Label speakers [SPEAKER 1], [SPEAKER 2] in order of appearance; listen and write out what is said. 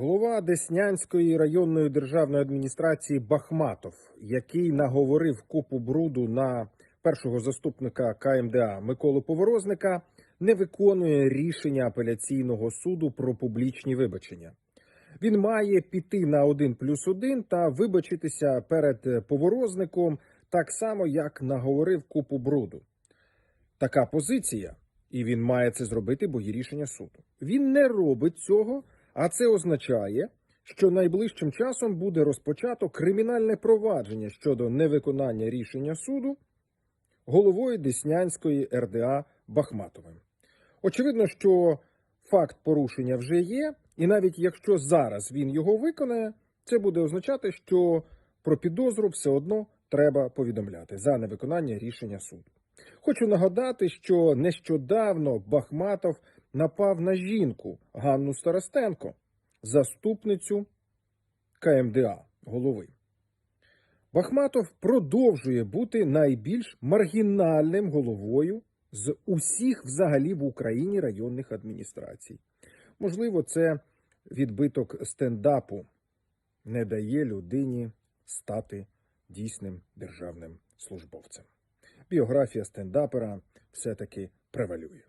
[SPEAKER 1] Голова Деснянської районної державної адміністрації Бахматов, який наговорив купу бруду на першого заступника КМДА Миколу Поворозника, не виконує рішення апеляційного суду про публічні вибачення. Він має піти на один плюс один та вибачитися перед поворозником так само, як наговорив купу бруду. Така позиція, і він має це зробити, бо є рішення суду. Він не робить цього, а це означає, що найближчим часом буде розпочато кримінальне провадження щодо невиконання рішення суду головою Деснянської РДА Бахматовим. Очевидно, що факт порушення вже є, і навіть якщо зараз він його виконає, це буде означати, що про підозру все одно треба повідомляти за невиконання рішення суду. Хочу нагадати, що нещодавно Бахматов напав на жінку Ганну Старостенко, заступницю КМДА голови. Бахматов продовжує бути найбільш маргінальним головою з усіх взагалі в Україні районних адміністрацій. Можливо, це відбиток стендапу не дає людині стати дійсним державним службовцем. Біографія стендапера все-таки превалює.